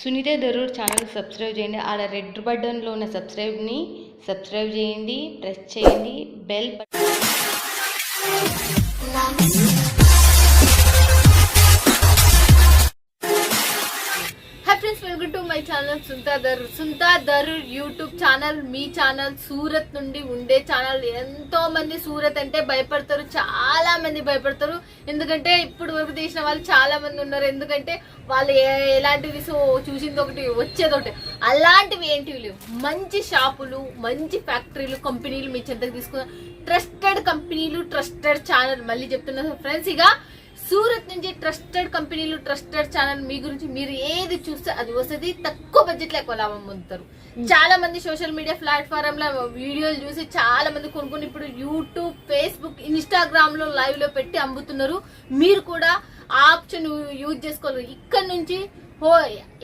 Sunitha Darur channel subscribe చేయండి. ఆడ red బటన్లో ఉన్న సబ్స్క్రైబ్ని సబ్స్క్రైబ్ చేయండి. ప్రెస్ చేయండి. బెల్ బటన్ మై ఛానల్ సుంతా దరూర్ సుంతా దరూర్ యూట్యూబ్ ఛానల్ మీ ఛానల్ సూరత్ నుండి ఉండే ఛానల్. ఎంతో మంది సూరత్ అంటే భయపడతారు చాలా మంది భయపడతారు. ఎందుకంటే ఇప్పుడు వరకు తీసిన వాళ్ళు చాలా మంది ఉన్నారు. ఎందుకంటే వాళ్ళు ఎలాంటివి సో చూసింది ఒకటి వచ్చేది ఒకటి. అలాంటివి ఏంటివి లేవు మంచి షాపులు మంచి ఫ్యాక్టరీలు కంపెనీలు మీ చెంతకు తీసుకున్న ట్రస్టెడ్ కంపెనీలు ట్రస్టెడ్ ఛానల్. మళ్ళీ చెప్తున్నా ఫ్రెండ్స్ ఇక సూరత్ నుంచి ట్రస్టెడ్ కంపెనీలు ట్రస్టెడ్ ఛానల్ మీ గురించి మీరు ఏది చూస్తే అది వస్తుంది. తక్కువ బడ్జెట్లో ఎక్కువ లాభం పొందుతారు. చాలా మంది సోషల్ మీడియా ప్లాట్ఫామ్లో వీడియోలు చూసి చాలా మంది కొనుక్కొని ఇప్పుడు యూట్యూబ్ ఫేస్బుక్ ఇన్స్టాగ్రామ్లో లైవ్లో పెట్టి అమ్ముతున్నారు. మీరు కూడా ఆప్షన్ యూజ్ చేసుకోవాలి. ఇక్కడ నుంచి హో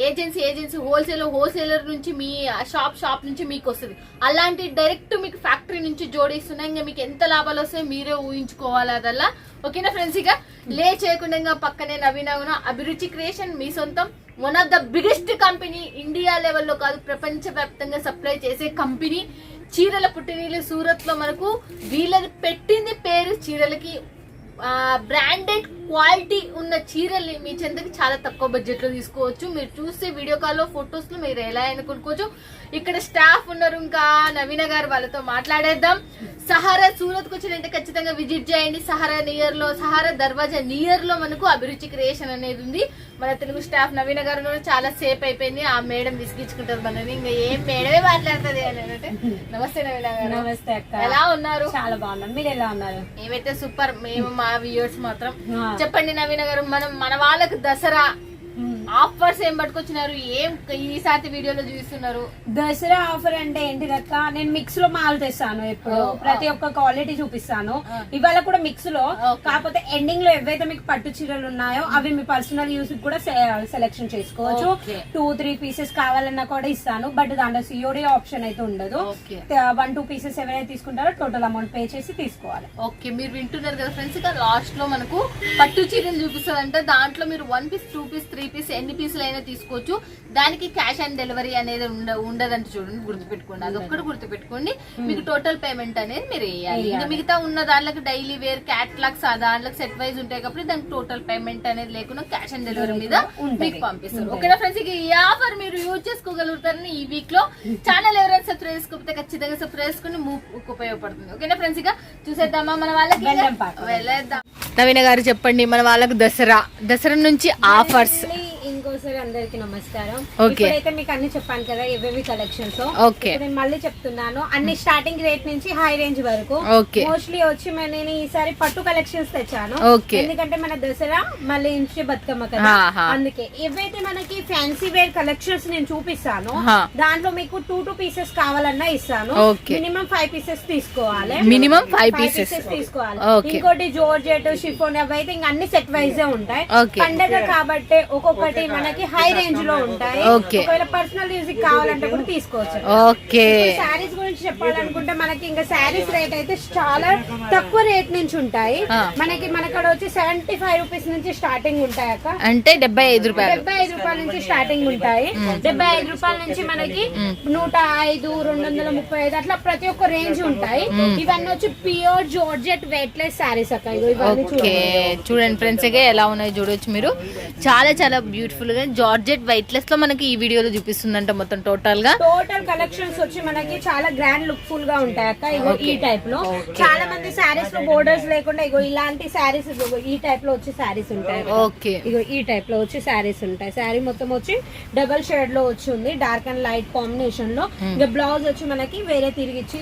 ఏజెన్సీ ఏజెన్సీ హోల్సేలర్ హోల్సేలర్ నుంచి మీ షాప్ షాప్ నుంచి మీకు వస్తుంది. అలాంటి డైరెక్ట్ మీకు ఫ్యాక్టరీ నుంచి జోడిస్తున్నాయి ఇంకా మీకు ఎంత లాభాలు వస్తాయి మీరే ఊహించుకోవాలి అదల్లా. ఓకేనా ఫ్రెండ్స్ ఇక లే చేయకుండా పక్కనే నవీన అభిరుచి క్రియేషన్ మీ సొంతం. One of the biggest company India లెవెల్లో కాదు ప్రపంచ వ్యాప్తంగా సప్లై చేసే కంపెనీ చీరల పుట్టినీళ్ళు సూరత్లో మనకు వీళ్ళది పెట్టింది పేరు చీరలకి బ్రాండెడ్ క్వాలిటీ ఉన్న చీరల్ని మీ చెంతకి చాలా తక్కువ బడ్జెట్లో తీసుకోవచ్చు. మీరు చూస్తే వీడియో కాల్లో ఫొటోస్లో మీరు ఎలా అయినా కొనుక్కోవచ్చు ఇక్కడ స్టాఫ్ ఉన్నారు ఇంకా నవీన గారు వాళ్ళతో మాట్లాడేద్దాం. సహారా సూరత్కు వచ్చినంటే ఖచ్చితంగా విజిట్ చేయండి. సహారా నియర్లో సహారా దర్వాజా నియర్లో మనకు అభిరుచి క్రియేషన్ అనేది ఉంది. మన తెలుగు స్టాఫ్ నవీన గారు కూడా చాలా సేఫ్ అయిపోయింది. ఆ మేడం విసిగించుకుంటారు మనని ఇంకా ఏం మేడమే మాట్లాడుతుంది అని అంటే నమస్తే నవీన గారు. నమస్తే ఎలా ఉన్నారు? చాలా బాగున్నాను మీరు ఎలా ఉన్నారు? మేమైతే సూపర్. మేము మా వ్యూయర్స్ మాత్రం. చెప్పండి నవీన గారు మనం మన వాళ్ళకి దసరా ఆఫర్స్ ఏం పట్టుకొచ్చినారు? ఏం ఈసారి వీడియోలో చూస్తున్నారు దసరా ఆఫర్ అంటే ఏంటిదక్క నేను మిక్స్లో మాల్ తెస్తాను ఎప్పుడు. ప్రతి ఒక్క క్వాలిటీ చూపిస్తాను. ఇవాళ కూడా మిక్స్లో. కాకపోతే ఎండింగ్లో ఏవైతే మీకు పట్టు చీరలు ఉన్నాయో అవి మీ పర్సనల్ యూస్ కూడా సెలెక్షన్ చేసుకోవచ్చు. టూ త్రీ పీసెస్ కావాలన్నా కూడా ఇస్తాను. బట్ దాంట్లో సిఓడి ఆప్షన్ అయితే ఉండదు. వన్ టూ పీసెస్ ఎవరైతే తీసుకుంటారో టోటల్ అమౌంట్ పే చేసి తీసుకోవాలి. ఓకే మీరు వింటున్నారు కదా ఫ్రెండ్స్? ఇక లాస్ట్లో మనకు పట్టు చీరలు చూపిస్తుంది అంటే దాంట్లో మీరు one piece two piece three piece ఎన్ని పీసులు అయినా తీసుకోవచ్చు. దానికి క్యాష్ ఆన్ డెలివరీ అనేది ఉండ ఉండదంటే చూడండి గుర్తుపెట్టుకోండి. అది ఒక్కటి గుర్తుపెట్టుకోండి. మీకు టోటల్ పేమెంట్ అనేది మీరు వేయాలి. ఇంకా మిగతా ఉన్న దాంట్లోకి డైలీ వేర్ క్యాట్లాగ్స్ ఆ దాంట్లోకి సెట్ వైజ్ ఉంటాయి కాబట్టి దానికి టోటల్ పేమెంట్ అనేది లేకుండా క్యాష్ ఆన్ డెలివరీ మీద. మీకు పంపిస్తారు. ఓకేనా ఫ్రెండ్స్ ఇక ఈ ఆఫర్ మీరు యూజ్ చేసుకోగలుగుతారని ఈ వీక్లో ఛానల్ ఎవరైనా సబ్స్క్రైబ్ చేసుకోకపోతే ఖచ్చితంగా సబ్స్క్రైబ్ చేసుకుని మూకు ఉపయోగపడుతుంది. ఓకేనా ఫ్రెండ్స్ ఇక చూసేద్దామా మన వాళ్ళకి. వెళ్ళేద్దాం నవీన గారు చెప్పండి మన వాళ్ళకి దసరా. దసరా నుంచి ఆఫర్స్. ఇంకోసారి అందరికి నమస్కారం. ఇప్పుడైతే మీకు అన్ని చెప్పాను కదా ఏవేవి కలెక్షన్స్ ఓకే. నేను మళ్ళీ చెప్తున్నాను అన్ని స్టార్టింగ్ రేట్ నుంచి హై రేంజ్ వరకు ఓకే. మోస్ట్లీ వచ్చి నేను ఈసారి పట్టు కలెక్షన్స్ తెచ్చాను ఓకే. ఎందుకంటే మన దసరా మళ్ళీ నుంచి బతుకమ్మ కదా. అందుకే ఏవైతే మనకి ఫ్యాన్సీ వేర్ కలెక్షన్స్ నేను చూపిస్తాను. దాంట్లో మీకు టూ టూ పీసెస్ కావాలన్నా ఇస్తాను. మినిమం ఫైవ్ పీసెస్ తీసుకోవాలి five Five pieces. తీసుకోవాలి. ఇంకోటి జోర్జెట్ షిఫోన్ అవి అయితే ఇంకా అన్ని సెట్ వైజ్ ఉంటాయి. పండగ కాబట్టి ఒక్కొక్కటి మనకి హై రేంజ్లో ఉంటాయి. ఓకే. ఒకవేళ పర్సనల్ యూజ్ కావాలంటే కూడా తీసుకోవచ్చు. ఓకే శారీస్ గురించి చెప్పాలనుకుంటే మనకి ఇంకా శారీస్ రేట్ అయితే చాలా తక్కువ రేట్ నుంచి ఉంటాయి. మనకి మనకడ వచ్చి సెవెంటీ ఫైవ్ రూపీస్ నుంచి స్టార్టింగ్ ఉంటాయి అక్క. అంటే డెబ్బై ఐదు రూపాయలు. డెబ్బై ఐదు రూపాయల నుంచి స్టార్టింగ్ ఉంటాయి. డెబ్బై ఐదు రూపాయల నుంచి మనకి నూట ఐదు రెండు వందల ముప్పై ఐదు అట్లా ప్రతి ఒక్క రేంజ్ ఉంటాయి. ఇవన్నీ వచ్చి ప్యూర్ జోర్జెట్ వెయిట్లెస్ శారీస్ అక్క. చూడండి. ఫ్రెండ్స్ ఎలా ఉన్నాయో చూడొచ్చు మీరు. చాలా చాలా బ్యూటిఫుల్ గా జార్జెట్ వైట్లెస్లో మనకి ఈ వీడియోలో చూపిస్తుందంట మొత్తం టోటల్గా. టోటల్ కలెక్షన్స్ వచ్చి మనకి చాలా గ్రాండ్ లుక్ ఫుల్గా ఉంటాయి అక్క. ఇగో ఈ టైప్లో. చాలా మంది శారీస్లో బోర్డర్స్ లేకుండా ఇగో ఇలాంటి శారీస్ ఈ టైప్లో వచ్చి శారీస్ ఉంటాయి ఓకే ఇగో ఈ టైప్లో వచ్చి శారీస్ ఉంటాయి. శారీ మొత్తం వచ్చి డబల్ షేడ్లో వచ్చి ఉంది. డార్క్ అండ్ లైట్ కాంబినేషన్లో. ఇక బ్లౌజ్ వచ్చి మనకి వేరే తిరిగిచ్చి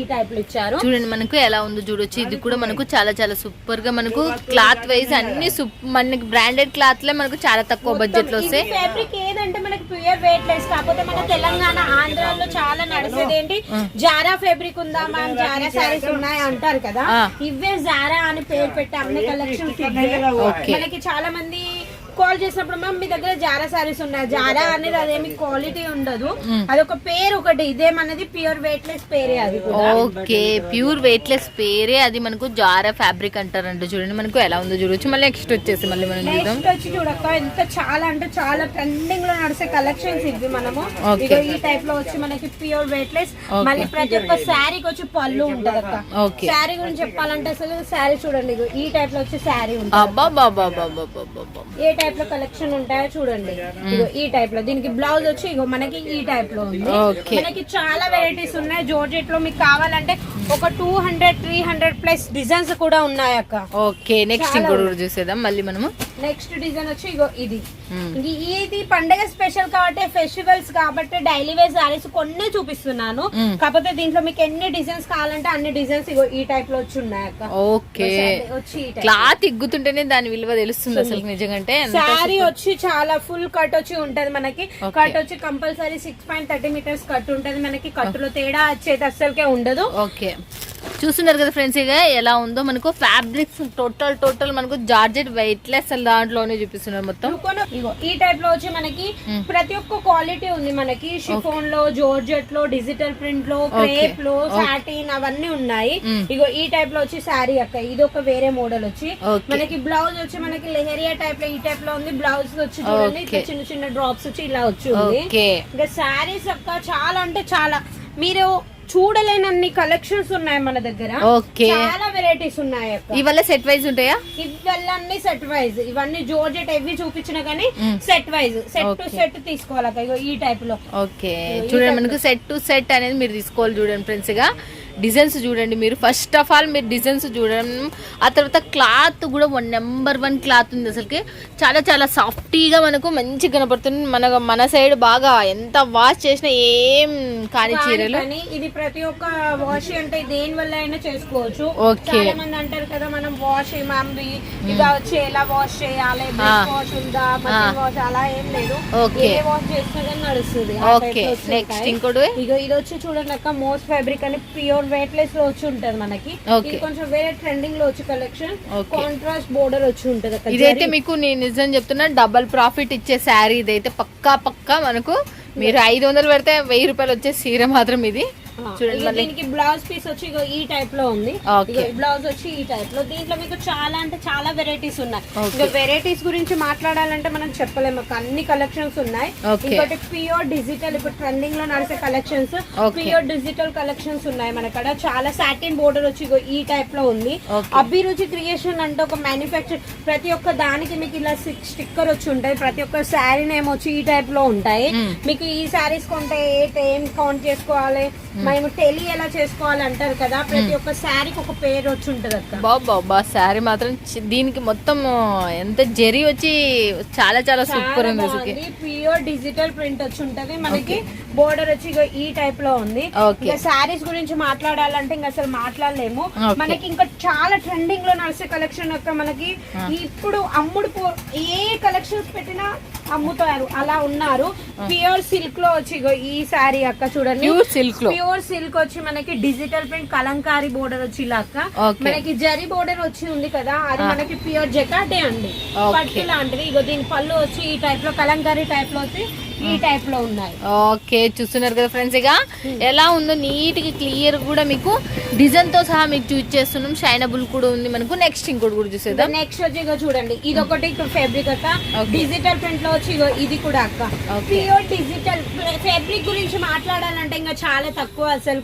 ఈ టైప్లో ఇచ్చారు. చూడండి మనకు ఎలా ఉందో చూడొచ్చు. ఇది కూడా మనకు చాలా చాలా సూపర్గా మనకు క్లాత్ వైజ్ అన్ని మనకి బ్రాండెడ్ క్లాత్ లే మనకు చాలా తక్కువ బడ్జెట్ లో వస్తాయి ఫ్యాబ్రిక్ ఏదంటే మనకి ప్యూర్ వెయిట్ లెస్ కాకపోతే మన తెలంగాణ ఆంధ్రాలో చాలా నడిచేది ఏంటి? జారా ఫ్యాబ్రిక్ ఉందా మనం జారా సారీస్ ఉన్నాయి అంటారు కదా. ఇవే జారా అని పేరు పెట్టి అన్ని కలెక్షన్స్ ఓకే. మనకి చాలా మంది కాల్ చేసినప్పుడు మ్యామ్ మీ దగ్గర జారా సారీస్ ఉన్నాయి. జారా అనేది అదేమి క్వాలిటీ ఉండదు. అదొక పేరు ఒకటి. ఇదేమన్నది ప్యూర్ వెయిట్ లెస్ పేరే అది. ఓకే ప్యూర్ వెయిట్లెస్ పేరే అది మనకు జారా ఫ్యాబ్రిక్ అంటారంట చూడండి. మనకు ఎలా ఉందో చూడొచ్చు. మళ్ళీ నెక్స్ట్ వచ్చేసి మళ్ళీ మనం చూద్దాం. నెక్స్ట్ వచ్చి చూడక్క ఎంత చాలా అంటే చాలా ట్రెండింగ్లో నడిచే కలెక్షన్స్ ఇవి మనము. ఈ టైప్లో వచ్చి మనకి ప్యూర్ వెయిట్ లెస్ మళ్ళీ ప్రతి ఒక్క శారీకి వచ్చి పళ్ళు ఉంటది అక్క శారీ గురించి చెప్పాలంటే అసలు శారీ చూడండి ఇగో ఈ టైప్లో వచ్చి శారీ ఉంటుంది ఏ టైప్లో కలెక్షన్ ఉంటాయో చూడండి. ఇగో ఈ టైప్లో. దీనికి బ్లౌజ్ వచ్చి ఇగో మనకి ఈ టైప్లో ఉంది. మనకి చాలా వెరైటీస్ ఉన్నాయి. జోర్జెట్లో మీకు కావాలంటే ఒక two hundred three hundred plus designs కూడా ఉన్నాయి అక్క. ఓకే నెక్స్ట్ ఇంకోటి కూడా చూసేద్దాం. మళ్ళీ మనము నెక్స్ట్ డిజైన్ వచ్చి ఇగో ఇది. ఇది పండగ స్పెషల్ కాబట్టి ఫెస్టివల్స్ కాబట్టి డైలీ వేర్ సారీస్ కొన్ని చూపిస్తున్నాను. కాకపోతే దీంట్లో మీకు ఎన్ని డిజైన్స్ కావాలంటే అన్ని డిజైన్స్ ఇగో ఈ టైప్లో వచ్చి ఉన్నాయి ఓకే. వచ్చి. క్లాత్ ఇగ్గుతుంటేనే దాని విలువ తెలుస్తుంది అసలు నిజంగా శారీ వచ్చి చాలా ఫుల్ కట్ వచ్చి ఉంటది మనకి. కట్ వచ్చి compulsory six point thirty metres cut ఉంటది మనకి. కట్టులో తేడా వచ్చేది అస్సలకే ఉండదు. ఓకే. చూస్తున్నారు కదా ఫ్రెండ్స్ ఇక ఎలా ఉందో మనకు ఫ్యాబ్రిక్స్ టోటల్ టోటల్ మనకు జార్జెట్ వెయిట్లెస్ అసలు దాంట్లోనే చూపిస్తున్నారు మొత్తం. ఈ టైప్లో వచ్చి మనకి ప్రతి ఒక్క క్వాలిటీ ఉంది మనకి. షిఫోన్లో జోర్జెట్లో డిజిటల్ ప్రింట్లో క్రేప్లో సాటిన్ అవన్నీ ఉన్నాయి. ఇగో ఈ టైప్లో వచ్చి శారీ అక్క ఇది ఒక వేరే మోడల్ వచ్చి. మనకి బ్లౌజ్ వచ్చి మనకి లెహరియా టైప్లో ఈ టైప్లో ఉంది. బ్లౌజ్ వచ్చి చూడండి. చిన్న చిన్న డ్రాప్స్ వచ్చి ఇలా వచ్చి ఉంది. ఇంకా శారీస్ అక్క చాలా అంటే చాలా. మీరు చూడలేనన్ని కలెక్షన్స్ ఉన్నాయి మన దగ్గర. ఓకే. చాలా వెరైటీస్ ఉన్నాయి ఇవల్ల సెట్ వైజ్ ఉంటాయా? ఇవన్నీ సెట్ వైజ్ ఇవన్నీ జోర్జెట్ ఎవి చూపించినా కానీ set wise set to set తీసుకోవాలి ఈ టైప్లో. ఓకే. చూడండి మనకు సెట్ టు సెట్ అనేది మీరు తీసుకోవాలి చూడండి ఫ్రెండ్స్గా డిజైన్స్ చూడండి మీరు. ఫస్ట్ ఆఫ్ ఆల్ మీరు డిజైన్స్ చూడండి. ఆ తర్వాత క్లాత్ కూడా వన్ నెంబర్ వన్ క్లాత్ ఉంది అసలుకి. చాలా చాలా సాఫ్టీగా మనకు మంచిగా కనపడుతుంది. మన మన సైడ్ బాగా ఎంత వాష్ చేసినా ఏం కాని చీరలు. ఇది ప్రతి ఒక్క వాష్ అంటే దేని వల్ల అయినా చేసుకోవచ్చు. చాలా మంది అంటారు కదా మనం వాష్ మ్యామ్ది ఇక వచ్చి ఎలా వాష్ చేయాలి? వాష్ ఉందా? వాష్ అలా ఏం లేదు. ఏ వాష్ చేసినా కానీ నడుస్తుంది. ఓకే నెక్స్ట్ ఇంకోటి. ఇక ఇది వచ్చి చూడండి అక్క మోస్ట్ ఫ్యాబ్రిక్ అని ప్యూర్ వెయిట్ లెస్లో వచ్చి ఉంటది మనకి. ఇది కొంచెం వేరే ట్రెండింగ్లో వచ్చి కలెక్షన్. కాంట్రాస్ట్ బోర్డర్ వచ్చి ఉంటది ఇదైతే మీకు నేను నిజం చెప్తున్నా డబల్ ప్రాఫిట్ ఇచ్చే శారీ ఇదైతే పక్కా పక్కా మనకు మీరు ఐదు వందలు పెడితే వెయ్యి రూపాయలు వచ్చే చీర మాత్రం ఇది. చూడండి దీనికి బ్లౌజ్ పీస్ వచ్చి ఈ టైప్లో ఉంది. బ్లౌజ్ వచ్చి ఈ టైప్లో. దీంట్లో మీకు చాలా అంటే చాలా వెరైటీస్ ఉన్నాయి. ఇక వెరైటీస్ గురించి మాట్లాడాలంటే మనం చెప్పలేము. అన్ని కలెక్షన్స్ ఉన్నాయి. ఇంకోటి ప్యూర్ డిజిటల్ ఇప్పుడు ట్రెండింగ్లో నడిచే కలెక్షన్స్. ప్యూర్ డిజిటల్ కలెక్షన్స్ ఉన్నాయి మన కాడ. చాలా సాటిన్ బోర్డర్ వచ్చి ఈ టైప్లో ఉంది. అభిరుచి క్రియేషన్ అంటే ఒక మ్యానుఫ్యాక్చర్ ప్రతి ఒక్క దానికి మీకు ఇలా స్టిక్కర్ వచ్చి ఉంటాయి. ప్రతి ఒక్క శారీ నేమ్ వచ్చి ఈ టైప్లో ఉంటాయి. మీకు ఈ శారీస్ కొంటే ఏ ఏం కౌంట్ చేసుకోవాలి? మేము. టెలి ఎలా చేసుకోవాలి అంటారు కదా ప్రతి ఒక్క శారీకి ఒక పేరు వచ్చి ఉంటది అక్క. బాబా శారీ మాత్రం దీనికి మొత్తం ఎంత జరి వచ్చి చాలా చాలా సూపర్ ఉంది ప్యూర్ డిజిటల్ ప్రింట్ వచ్చి ఉంటది. మనకి బోర్డర్ వచ్చి ఈ టైప్లో ఉంది. ఇంకా శారీస్ గురించి మాట్లాడాలంటే ఇంకా అసలు మాట్లాడలేము. మనకి ఇంకా చాలా ట్రెండింగ్లో నడిచే కలెక్షన్ యొక్క మనకి ఇప్పుడు అమ్ముడు ఏ కలెక్షన్స్ పెట్టినా అమ్ముతారు. అలా ఉన్నారు. ప్యూర్ సిల్క్లో వచ్చి ఇగో ఈ శారీ అక్క చూడండి. ప్యూర్ సిల్క్ ప్యూర్ సిల్క్ వచ్చి మనకి డిజిటల్ ప్రింట్ కలంకారీ బోర్డర్ వచ్చి ఇలా అక్క. మనకి జరీ బోర్డర్ వచ్చి ఉంది కదా అది మనకి ప్యూర్ జకాటే అండి. పట్టు లాంటిది. ఇగో దీని పళ్ళు వచ్చి ఈ టైప్లో కలంకారీ టైప్లో వచ్చి ఈ టైప్లో ఉన్నాయి. ఓకే చూస్తున్నారు కదా ఫ్రెండ్స్ ఇక? ఎలా ఉందో నీట్గా క్లియర్ కూడా మీకు డిజైన్తో సహా మీకు చూస్ చేస్తున్నాం. షైనబుల్ కూడా ఉంది మనకు. నెక్స్ట్ ఇంకోటి కూడా చూసేద్దాం. నెక్స్ట్ వచ్చి ఇగో చూడండి. ఇది ఒకటి ఫ్యాబ్రిక్ అక్క. డిజిటల్ ప్రింట్లో వచ్చి ఇది కూడా అక్క. ప్యూర్ డిజిటల్ ఫ్యాబ్రిక్ గురించి మాట్లాడాలంటే ఇంకా చాలా తక్కువ అసలు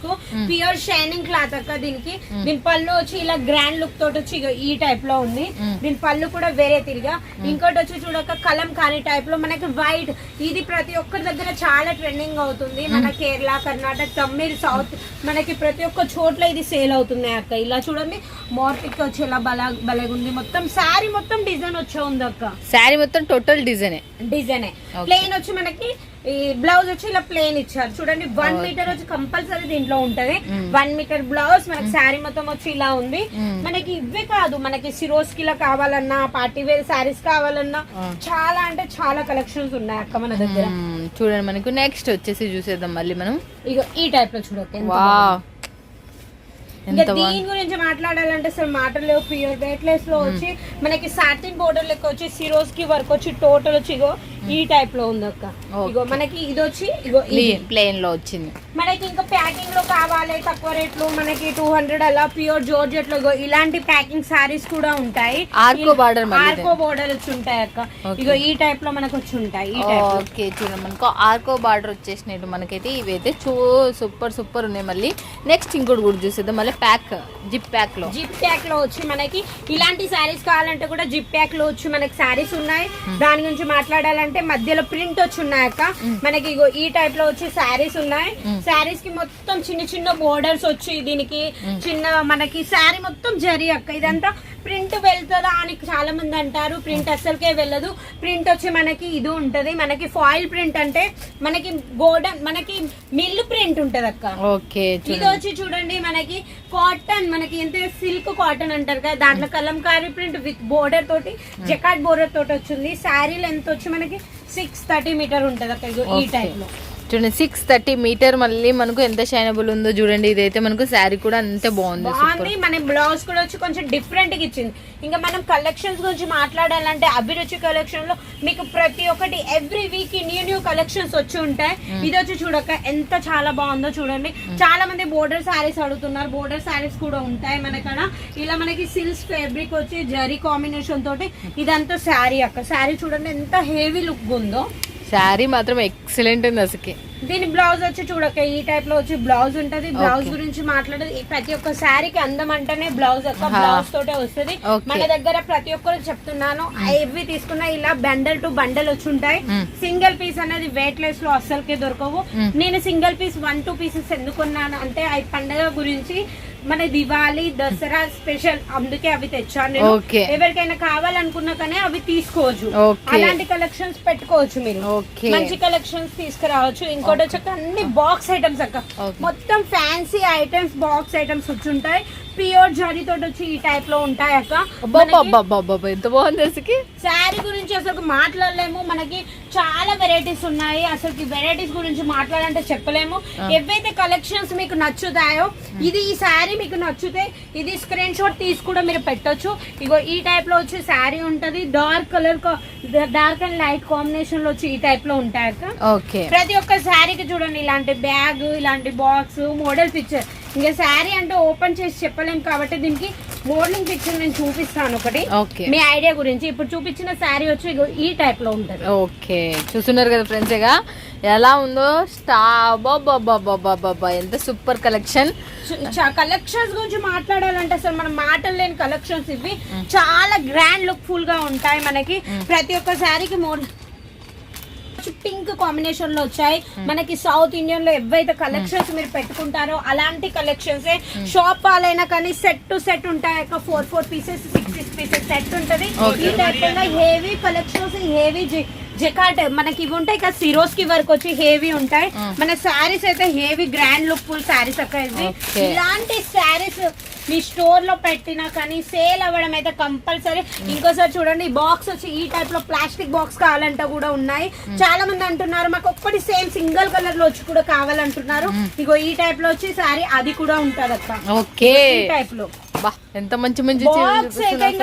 ప్యూర్ షైనింగ్ క్లాత్ అక్క దీనికి. దీని పళ్ళు వచ్చి ఇలా గ్రాండ్ లుక్ తోటి వచ్చి ఈ టైప్లో ఉంది. దీని పళ్ళు కూడా వేరే తిరిగా. ఇంకోటి వచ్చి చూడక కలం కాని టైప్లో మనకి వైట్ ఇది ప్రతి ఒక్కరి దగ్గర చాలా ట్రెండింగ్ అవుతుంది. మన కేరళ కర్ణాటక తమిళ్ సౌత్ మనకి ప్రతి ఒక్క చోట్ల ఇది సేల్ అవుతుంది అక్క. ఇలా చూడండి మార్కెట్ వచ్చి ఇలా బలా బలగుంది. మొత్తం శారీ మొత్తం డిజైన్ వచ్చే ఉంది అక్క. శారీ మొత్తం టోటల్ డిజైనే డిజైన్. ప్లేన్ వచ్చి మనకి ఈ బ్లౌజ్ వచ్చి ఇలా ప్లేన్ ఇచ్చారు. చూడండి వన్ మీటర్ వచ్చి కంపల్సరీ దీంట్లో ఉంటది. వన్ మీటర్ బ్లౌజ్ మనకి శారీ మొత్తం వచ్చి ఇలా ఉంది. మనకి ఇవే కాదు మనకి సిరోస్కి ఇలా కావాలన్నా పార్టీ వేర్ శారీస్ కావాలన్నా చాలా అంటే చాలా కలెక్షన్స్ ఉన్నాయి అక్క మన దగ్గర. మ్మ్, చూడండి మనకు నెక్స్ట్ వచ్చేసి చూసేద్దాం మళ్ళీ మనం. ఇగో ఈ టైప్లో ఇంకా ఎంత దీని గురించి మాట్లాడాలంటే అసలు మాటలు ప్యూర్ వెయిట్లెస్లో వచ్చి మనకి సాటిన్ బోర్డర్ లెక్క వచ్చి సిరోస్కి వర్క్ వచ్చి టోటల్ వచ్చి ఇగో ఈ టైప్లో ఉంది అక్క. ఇగో మనకి ఇది వచ్చి ఇగో. ప్లేన్లో వచ్చింది. మనకి ఇంకా ప్యాకింగ్లో కావాలి తక్కువ రేట్లు మనకి టూ హండ్రెడ్ అలా ప్యూర్ జోర్జెట్లో ఇలాంటి ప్యాకింగ్ సారీస్ కూడా ఉంటాయి. ఆర్కో ఇది. ఆర్కో బోర్డర్ వచ్చి ఉంటాయి అక్క. ఇగో ఈ టైప్లో మనకు వచ్చి ఉంటాయి ఈ టైప్ ఓకే చూడండి మనకు ఆర్కో బార్డర్ వచ్చేసినట్టు మనకైతే ఇవైతే చూ సూపర్ సూపర్ ఉన్నాయి మళ్ళీ. నెక్స్ట్ ఇంకోటి కూడా చూసేద్దాం. మళ్ళీ ప్యాక్ జిప్ ప్యాక్లో. జిప్ ప్యాక్లో వచ్చి మనకి ఇలాంటి శారీస్ కావాలంటే కూడా జిప్ ప్యాక్లో వచ్చి మనకి శారీస్ ఉన్నాయి. దాని గురించి మాట్లాడాలంటే మధ్యలో ప్రింట్ వచ్చి ఉన్నాయి అక్క మనకి ఈ టైప్లో వచ్చి శారీస్ ఉన్నాయి. శారీస్కి మొత్తం చిన్న చిన్న బోర్డర్స్ వచ్చి దీనికి చిన్న మనకి శారీ మొత్తం జరి అక్క. ఇదంతా ప్రింట్ వెళ్తుందా అని చాలా మంది అంటారు. ప్రింట్ అస్సలకే వెళ్ళదు. ప్రింట్ వచ్చి మనకి ఇది ఉంటది. మనకి ఫాయిల్ ప్రింట్ అంటే మనకి గోల్డెన్ మనకి మిల్లు ప్రింట్ ఉంటది అక్క. ఓకే ఇది వచ్చి చూడండి మనకి కాటన్ మనకి ఎంత సిల్క్ కాటన్ అంటారు కదా దాంట్లో కలంకారీ ప్రింట్ విత్ బోర్డర్ తోటి జకాట్ బోర్డర్ తోటి వచ్చింది. శారీ లెంత్ వచ్చి మనకి సిక్స్ థర్టీ మీటర్ ఉంటది అక్కడ ఇగో ఈ. టైప్లో. చూడండి సిక్స్ థర్టీ మీటర్ మళ్ళీ మనకు ఎంత షైనబుల్ ఉందో చూడండి ఇదైతే మనకు శారీ కూడా అంతే బాగుంది బాగుంది. మన బ్లౌజ్ కూడా వచ్చి కొంచెం డిఫరెంట్గా ఇచ్చింది. ఇంకా మనం కలెక్షన్స్ గురించి మాట్లాడాలంటే అభిరుచి కలెక్షన్లో మీకు ప్రతి ఒక్కటి every week new new collections వచ్చి ఉంటాయి. ఇది వచ్చి చూడక ఎంత చాలా బాగుందో చూడండి. చాలా మంది బోర్డర్ శారీస్ అడుగుతున్నారు. బోర్డర్ శారీస్ కూడా ఉంటాయి మనకడ. ఇలా మనకి సిల్స్ ఫ్యాబ్రిక్ వచ్చి జరీ కాంబినేషన్ తోటి ఇదంతా శారీ అక్క. శారీ చూడండి ఎంత హెవీ లుక్ ఉందో. శారీ మాత్రం ఎక్సలెంట్ ఉంది అసలుకి దీని బ్లౌజ్ వచ్చి చూడక ఈ టైప్లో వచ్చి బ్లౌజ్ ఉంటది బ్లౌజ్. గురించి మాట్లాడేది ప్రతి ఒక్క శారీకి అందం అంటేనే బ్లౌజ్ యొక్క. బ్లౌజ్ తోటే వస్తుంది. మన దగ్గర ప్రతి ఒక్కరు చెప్తున్నాను ఎవి తీసుకున్నా ఇలా బండల్ టు బండల్ వచ్చి ఉంటాయి. సింగిల్ పీస్ అనేది వెయిట్ లెస్లో అస్సలకే దొరకవు. నేను single piece one two pieces ఎందుకున్నాను అంటే ఆ పండగ గురించి మన దివాళీ దసరా స్పెషల్ అందుకే అవి తెచ్చాను నేను. ఎవరికైనా కావాలనుకున్నా కానీ అవి తీసుకోవచ్చు. అలాంటి కలెక్షన్స్ పెట్టుకోవచ్చు మీరు. మంచి కలెక్షన్స్ తీసుకురావచ్చు. ఇంకోటి వచ్చాక అన్ని బాక్స్ ఐటమ్స్ అక్క. మొత్తం ఫ్యాన్సీ ఐటమ్స్ బాక్స్ ఐటమ్స్ వచ్చి ఉంటాయి. ప్యూర్ జరీ తోటి వచ్చి ఈ టైప్లో ఉంటాయి అక్క. అబ్బాబ్బాబ్బాబ్బా ఎంత బాగుంది శారీ గురించి అసలు మాట్లాడలేము. మనకి చాలా వెరైటీస్ ఉన్నాయి. అసలు వెరైటీస్ గురించి మాట్లాడాలంటే చెప్పలేము. ఏవైతే కలెక్షన్స్ మీకు నచ్చుతాయో ఇది ఈ శారీ మీకు నచ్చితే ఇది స్క్రీన్ షాట్ తీసి కూడా మీరు పెట్టొచ్చు. ఇగో ఈ టైప్లో వచ్చి శారీ ఉంటది. Dark colour dark and light కాంబినేషన్లో వచ్చి ఈ టైప్లో ఉంటాయి అక్క. ప్రతి ఒక్క శారీకి చూడండి ఇలాంటి బ్యాగ్ ఇలాంటి బాక్స్ మోడల్ పిక్చర్ ఇంకా శారీ అంటే ఓపెన్ చేసి చెప్పలేం కాబట్టి దీనికి మోడలింగ్ పిక్చర్ నేను చూపిస్తాను ఒకటి. మీ ఐడియా గురించి. ఇప్పుడు చూపించిన శారీ వచ్చి ఈ టైప్లో ఉంటది. ఓకే. చూస్తున్నారు కదా ఫ్రెండ్స్ ఇక. ఎలా ఉందో ఎంత సూపర్ కలెక్షన్ కలెక్షన్స్ గురించి మాట్లాడాలంటే అసలు మన మాటలు లేని కలెక్షన్స్ ఇవి చాలా గ్రాండ్ లుక్ ఫుల్గా ఉంటాయి మనకి. ప్రతి ఒక్క శారీకి మోడల్ పింక్ కాంబినేషన్లో వచ్చాయి. మనకి సౌత్ ఇండియన్లో ఎవైతే కలెక్షన్స్ మీరు పెట్టుకుంటారో అలాంటి కలెక్షన్స్ షాప్ వాళ్ళైనా కానీ సెట్ టు సెట్ ఉంటాయి. Four four pieces six six pieces set ఉంటది. ఈ type heavy collections heavy jacquard మనకి ఇవి ఉంటాయి కదా సిరోస్కి వరకు వచ్చి హెవీ ఉంటాయి. మన శారీస్ అయితే heavy grand look full saris అక్క Okay. ఇలాంటి శారీస్ మీ స్టోర్లో పెట్టినా కానీ సేల్ అవ్వడం అయితే కంపల్సరీ ఇంకోసారి చూడండి ఈ బాక్స్ వచ్చి ఈ టైప్లో ప్లాస్టిక్ బాక్స్ కావాలంటే కూడా ఉన్నాయి. చాలా మంది అంటున్నారు మాకు ఒక్కటి సేమ్ సింగిల్ కలర్లో వచ్చి కూడా కావాలంటున్నారు. ఇగో ఈ టైప్లో వచ్చి సారీ అది కూడా ఉంటది అక్క ఓకే ఈ టైప్లో. ఎంత మంచి మంచి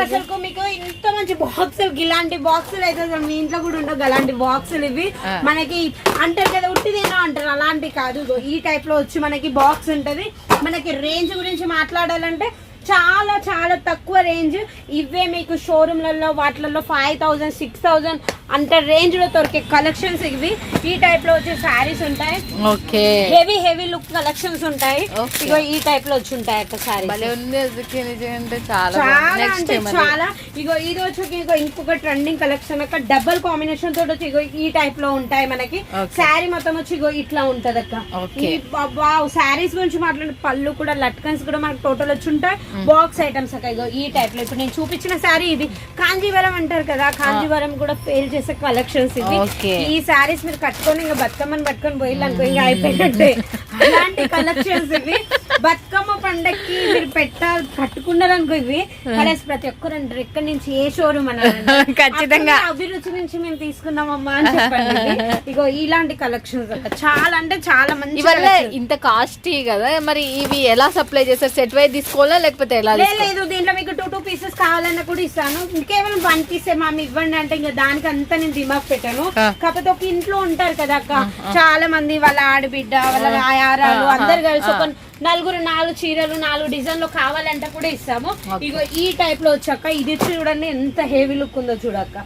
అసలు. మీకు ఇంత మంచి బాక్సులు ఇలాంటి బాక్సులు అయితే అసలు మీ ఇంట్లో కూడా ఉండవు అలాంటి బాక్సులు ఇవి. మనకి అంటారు కదా ఉట్టిదేనా అంటారు అలాంటి కాదు ఈ టైప్లో వచ్చి మనకి బాక్స్ ఉంటది మనకి రేంజ్ గురించి మాట్లాడాలంటే చాలా చాలా తక్కువ రేంజ్. ఇవే మీకు షోరూమ్లలో వాటిలలో ఫైవ్ థౌజండ్ సిక్స్ థౌజండ్ అంత రేంజ్లో దొరికే కలెక్షన్స్ ఇవి. ఈ టైప్లో వచ్చే శారీస్ ఉంటాయి. Okay. Heavy heavy look collections ఉంటాయి. ఇగో ఈ టైప్లో వచ్చి ఉంటాయి అక్క శారీస్. భలే ఉంది అసలుకి నిజంగా చాలా అంటే చాలా. ఇగో ఇది వచ్చి ఇగో ఇంకొక ట్రెండింగ్ కలెక్షన్ అక్క. డబల్ కాంబినేషన్ తోటి వచ్చి ఇగో ఈ టైప్లో ఉంటాయి మనకి. శారీ మొత్తం వచ్చి ఇగో ఇట్లా ఉంటది అక్క శారీస్ గురించి మాట్లాడే పళ్ళు కూడా లట్కన్స్ కూడా మనకి టోటల్ వచ్చి ఉంటాయి. బాక్స్ ఐటమ్స్ ఈ టైప్లో. ఇప్పుడు నేను చూపించిన శారీ ఇది. కాంజీవరం అంటారు కదా కాంజీవరం కూడా ఫెయిల్ చేసే కలెక్షన్స్ ఇవి. Okay. ఈ శారీస్ మీరు కట్టుకొని ఇంకా బతుకమ్మని పట్టుకొని పోయిల్లనుకో ఇంకా అయిపోయినట్టే. అలాంటి కలెక్షన్స్ ఇవి. బతుకమ్మ పండక్కి మీరు పెట్టాలి కట్టుకున్నారు అనుకో ఇవి కలర్స్ ప్రతి ఒక్కరు అంటారు ఎక్కడి నుంచి ఏ షోరూమ్ అని ఖచ్చితంగా. అభిరుచి నుంచి మేము తీసుకున్నామమ్మా అని చెప్పండి. ఇగో ఇలాంటి కలెక్షన్స్ చాలా అంటే చాలా మంచి. ఇంత కాస్ట్లీ కదా మరి ఇవి ఎలా సప్లై చేస్తారు? సెట్ వైజ్ తీసుకోవాలా లేకపోతే ఎలా లే- తీసుకోవాలా? లేదు దీంట్లో మీకు టూ టూ పీసెస్ కావాలన్నా కూడా ఇస్తాను. కేవలం వన్ పీసే మామ ఇవ్వండి అంటే ఇంకా దానికి అంతా నేను దిమాగ్ పెట్టాను. కాకపోతే ఒక ఇంట్లో ఉంటారు కదా అక్క. చాలా మంది వాళ్ళ ఆడబిడ్డ వాళ్ళ ఆయారాలు అందరు కలిసి ఒక నలుగురు నాలుగు చీరలు నాలుగు డిజైన్లు కావాలంటే కూడా ఇస్తాము. ఇగో ఈ టైప్లో వచ్చాక ఇది చూడండి ఎంత హెవీ లుక్ ఉందో చూడక్క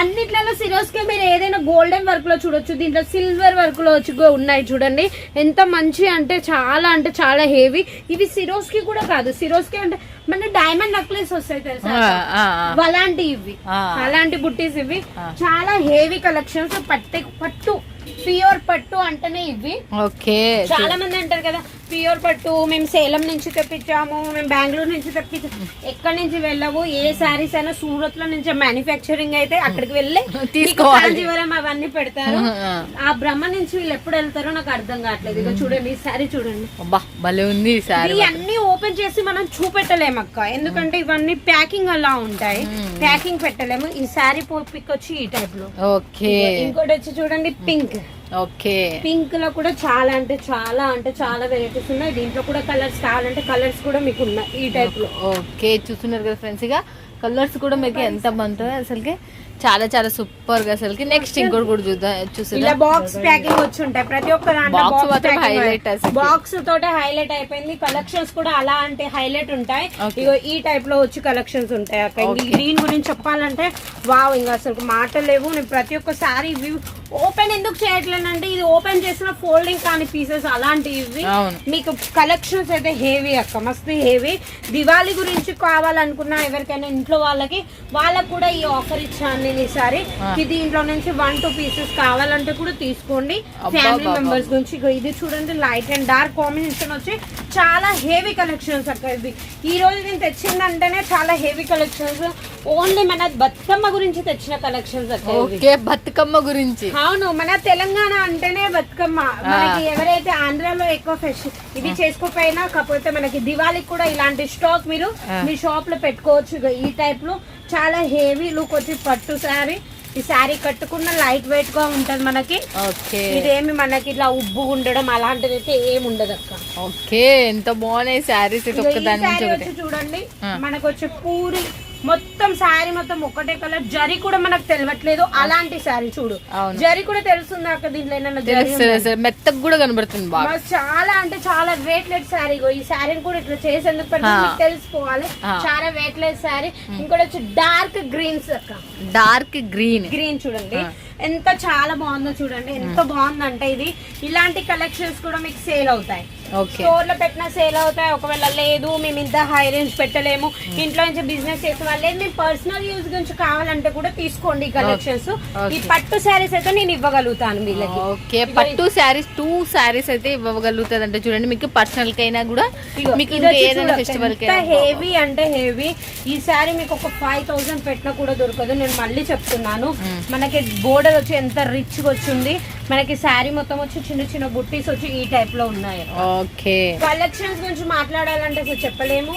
అన్నిట్లలో సిరోస్కి మీరు ఏదైనా గోల్డెన్ వర్క్లో చూడొచ్చు. దీంట్లో సిల్వర్ వర్క్లో వచ్చి ఉన్నాయి చూడండి. ఎంత మంచి అంటే చాలా అంటే చాలా హెవీ. ఇవి సిరోస్కి కూడా కాదు. సిరోస్కి అంటే మన డైమండ్ నెక్లెస్ వస్తాయి తెలుసా. అలాంటి ఇవి. అలాంటి బుట్టీస్ ఇవి. చాలా హెవీ కలెక్షన్స్ పట్టే పట్టు. ప్యూర్ పట్టు అంటేనే ఇవి. ఓకే. చాలా మంది అంటారు కదా ప్యూర్ పట్టు మేము సేలం నుంచి తెప్పించాము మేము బెంగళూరు నుంచి తెప్పించాము ఎక్కడి నుంచి వెళ్ళవు ఏ శారీస్ అయినా సూరత్లో నుంచి మ్యానుఫ్యాక్చరింగ్ అయితే అక్కడికి వెళ్ళి. కాంజీవరం అవన్నీ పెడతారు. ఆ బ్రహ్మ నుంచి వీళ్ళు ఎప్పుడు వెళ్తారో నాకు అర్థం కావట్లేదు. ఇక చూడండి ఈ శారీ చూడండి. భలే ఉంది అన్ని ఓపెన్ చేసి మనం చూపెట్టలేము అక్క. ఎందుకంటే ఇవన్నీ ప్యాకింగ్ అలా ఉంటాయి. ప్యాకింగ్ పెట్టలేము. ఈ శారీ పిక్ వచ్చి ఈ టైప్లో. ఓకే. ఇంకోటి వచ్చి చూడండి పింక్. ఓకే. పింక్లో కూడా చాలా అంటే చాలా అంటే చాలా వెరైటీస్ ఉన్నాయి. దీంట్లో కూడా కలర్స్ కావాలంటే కలర్స్ కూడా మీకు ఉన్నాయి ఈ టైప్లో. ఓకే చూస్తున్నారు కదా ఫ్రెండ్స్ ఇక కలర్స్ కూడా మీకు ఎంత బాగుంటుందో అసలుకి చాలా చాలా సూపర్గా అసలుకి నెక్స్ట్ ఇంకోటి కూడా చూద్దాం చూస్తుందా బాక్స్ ప్యాకింగ్ వచ్చి ఉంటాయి. ప్రతి ఒక్క దాంట్లో బాక్స్ అసలు. బాక్స్ తోటే హైలైట్ అయిపోయింది. కలెక్షన్స్ కూడా అలా అంటే హైలైట్ ఉంటాయి. ఇగో ఈ టైప్లో వచ్చి కలెక్షన్స్ ఉంటాయి. అక్క ఇంక ఈ దీని గురించి చెప్పాలంటే వావ్ ఇంకా అసలు మాటలు లేవు. నేను ప్రతి ఒక్క సారీ ఇవి ఓపెన్ ఎందుకు చేయట్లేనంటే ఇది ఓపెన్ చేసిన ఫోల్డింగ్ కాని పీసెస్ అలాంటివి. మీకు కలెక్షన్స్ అయితే హెవీ అక్క మస్తు హెవీ దివాళీ గురించి కావాలనుకున్నా ఎవరికైనా ఇంట్లో వాళ్ళకి వాళ్ళకి కూడా ఈ ఆఫర్ ఇచ్చాను నేను ఈసారి. ఇది దీంట్లో నుంచి వన్ టూ పీసెస్ కావాలంటే కూడా తీసుకోండి. ఫ్యామిలీ మెంబర్స్ గురించి. ఇది చూడండి లైట్ అండ్ డార్క్ కాంబినేషన్ వచ్చి చాలా హెవీ కలెక్షన్స్ అక్క ఇవి. ఈ రోజు నేను తెచ్చిందంటేనే చాలా హెవీ కలెక్షన్స్ ఓన్లీ మన బతుకమ్మ గురించి తెచ్చిన కలెక్షన్స్. ఓకే బతుకమ్మ గురించి. అవును మన తెలంగాణ అంటేనే బతుకమ్మ. మనకి ఎవరైతే ఆంధ్రాలో ఎక్కువ ఫెస్ట్ ఇది చేసుకోకపోయినా కాకపోతే మనకి దివాళీకి కూడా ఇలాంటి స్టాక్ మీరు మీ షాప్లో పెట్టుకోవచ్చు. ఈ టైప్లో చాలా హెవీ లుక్ వచ్చి పట్టు శారీ ఈ శారీ కట్టుకున్న లైట్ వెయిట్గా ఉంటది మనకి. ఇదేమి మనకి ఇట్లా ఉబ్బు ఉండడం అలాంటిది అయితే ఏమి ఉండదు అక్క. ఓకే ఎంత బాగున్నాయి శారీస్ చూడండి. మనకు వచ్చే పూరి మొత్తం శారీ మొత్తం ఒకటే కలర్. జరి కూడా మనకు తెలియట్లేదు అలాంటి శారీ చూడు. జరి కూడా తెలుస్తుంది అక్క దీంట్లో మెత్తగా కూడా కనబడుతుంది చాలా అంటే చాలా వెయిట్ లెస్ శారీ ఈ శారీని కూడా ఇట్లా చేసేందుకు ఆ. చాలా వెయిట్ లెస్ శారీ ఇంకోటి వచ్చి డార్క్ గ్రీన్స్ అక్క. Dark green. గ్రీన్ చూడండి. ఎంత చాలా బాగుందో చూడండి. ఎంత బాగుందంటే ఇది. ఇలాంటి కలెక్షన్స్ కూడా మీకు సేల్ అవుతాయి. స్టోర్లో పెట్టిన సేల్ అవుతాయి. ఒకవేళ లేదు మేము ఇంత హై రేంజ్ పెట్టలేము. ఇంట్లో నుంచి బిజినెస్ చేసే వాళ్ళు మేము పర్సనల్ యూజ్ గురించి కావాలంటే కూడా తీసుకోండి కలెక్షన్స్ ఈ పట్టు శారీస్ అయితే నేను ఇవ్వగలుగుతాను వీళ్ళకి. ఓకే పట్టు శారీస్ టూ శారీస్ అయితే ఇవ్వగలుగుతుంది అంటే చూడండి. మీకు పర్సనల్ కైనా కూడా మీకు ఏదైనా ఫెస్టివల్ హెవీ అంటే హెవీ ఈ సారీ మీకు ఒక ఫైవ్ థౌసండ్ పెట్టినా కూడా దొరకదు. నేను మళ్ళీ చెప్తున్నాను. మనకి బోర్డర్ వచ్చి ఎంత రిచ్ వచ్చింది. మనకి శారీ మొత్తం వచ్చి చిన్న చిన్న బుట్టీస్ వచ్చి ఈ టైప్లో ఉన్నాయి. ఓకే కలెక్షన్స్ గురించి మాట్లాడాలంటే అసలు చెప్పలేము.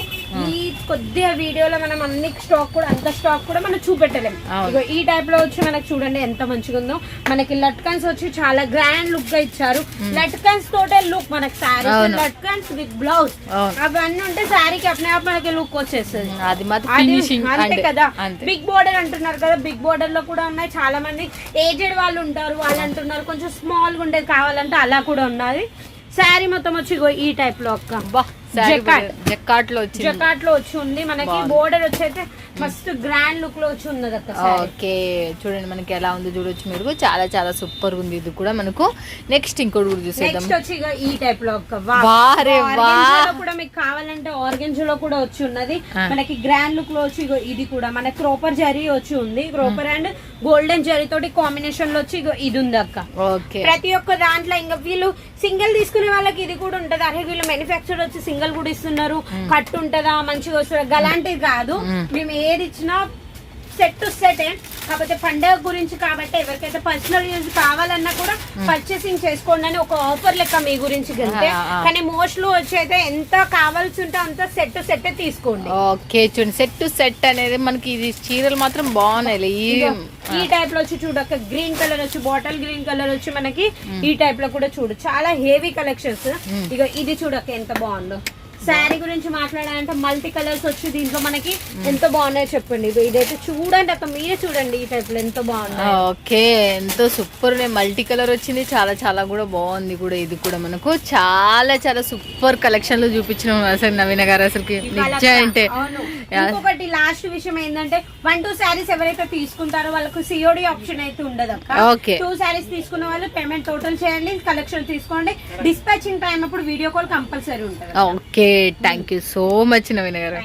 కొద్దిగా వీడియోలో మనం అన్ని స్టాక్ కూడా అంత స్టాక్ కూడా మనం చూపెట్టలేము. ఇగో ఈ టైప్లో వచ్చి మనకి చూడండి ఎంత మంచిగా ఉందో మనకి లట్కన్స్ వచ్చి చాలా గ్రాండ్ లుక్గా ఇచ్చారు. లట్కన్స్ తోటే లుక్ మనకి శారీ అవును. లట్కన్స్ విత్ బ్లౌజ్ అవును. అవన్నీ ఉంటే శారీకి అప్నే అప్ మనకి లుక్ వచ్చేస్తుంది. అంతే కదా. బిగ్ బోర్డర్ అంటున్నారు కదా. బిగ్ బోర్డర్లో కూడా ఉన్నాయి. చాలా మంది ఏజెడ్ వాళ్ళు ఉంటారు. వాళ్ళు అంటున్నారు కొంచెం స్మాల్గా ఉండేది కావాలంటే అలా కూడా ఉన్నది. శారీ మొత్తం వచ్చి ఈ టైప్లో అక్క. బా. జకాట్. లో వచ్చింది. జకాట్లో వచ్చి ఉంది. మనకి బోర్డర్ వచ్చి మస్తు గ్రాండ్ లుక్లో వచ్చి ఉన్నది అక్క ఓకే. చూడండి మనకి ఎలా ఉంది చూడొచ్చు మీరు. చాలా చాలా సూపర్ ఉంది. ఇది కూడా మనకు నెక్స్ట్ ఇంకోటి కూడా చూసేద్దాం. నెక్స్ట్ వచ్చి ఈ టైప్లో ఒక వారే. కూడా మీకు కావాలంటే ఆర్గెంజ్లో కూడా వచ్చి ఉన్నది. మనకి గ్రాండ్ లుక్లో వచ్చి ఇది కూడా. మన క్రోపర్ జరీ వచ్చి ఉంది. క్రోపర్ అండ్ గోల్డెన్ జరీ తోటి కాంబినేషన్లో వచ్చి ఇది ఉంది అక్క. ఓకే. ప్రతి ఒక్క దాంట్లో ఇంకా వీళ్ళు సింగిల్ తీసుకునే వాళ్ళకి ఇది కూడా ఉంటది. అరే వీళ్ళు మ్యానుఫ్యాక్చర్ వచ్చి సింగిల్ కూడా ఇస్తున్నారు. కట్ ఉంటదా? మంచిగా వస్తుంది? అలాంటిది కాదు. మేము ఏది ఇచ్చినా సెట్ టు సెట్ కాకపోతే పండగ గురించి కాబట్టి ఎవరికైతే పర్సనల్ యూజ్ కావాలన్నా కూడా పర్చేసింగ్ చేసుకోండి అని ఒక ఆఫర్ లెక్క మీ గురించి ఆ. కానీ మోస్ట్లో వచ్చి అయితే ఎంత కావాల్సి ఉంటే అంత సెట్ సెట్ తీసుకోండి. ఓకే చూడండి. సెట్ టు సెట్ అనేది మనకి ఇది చీరలు మాత్రం బాగున్నాయి. ఈ టైప్లో వచ్చి చూడక గ్రీన్ కలర్ వచ్చి బాటిల్ గ్రీన్ కలర్ వచ్చి మనకి ఈ టైప్లో కూడా చూడు. చాలా హెవీ కలెక్షన్స్ ఇక ఇది చూడక ఎంత బాగుందో. శారీ గురించి మాట్లాడాలంటే మల్టీ కలర్స్ వచ్చి దీంట్లో మనకి ఎంత బాగున్నాయో చెప్పండి. ఇదైతే చూడండి అక్క మీరే చూడండి ఈ టైప్లో ఎంత బాగుందో ఓకే ఎంతో సూపర్ మల్టీ కలర్ వచ్చింది చాలా చాలా కూడా బాగుంది కూడా ఇది కూడా మనకు. చాలా చాలా సూపర్ కలెక్షన్లు చూపించినాం అసలు నవీన గారు అసలుకి. అంటే. ఇంకొకటి లాస్ట్ విషయం ఏంటంటే వన్ టూ శారీస్ ఎవరైతే తీసుకుంటారో వాళ్ళకు సిఓడి ఆప్షన్ అయితే ఉండదు అక్క. ఓకే. టూ శారీస్ తీసుకున్న వాళ్ళు పేమెంట్ టోటల్ చేయండి కలెక్షన్ తీసుకోండి. డిస్పాచింగ్ టైం అప్పుడు వీడియో కాల్ కంపల్సరీ ఉంటుంది okay. Thank you so much Naveena గారు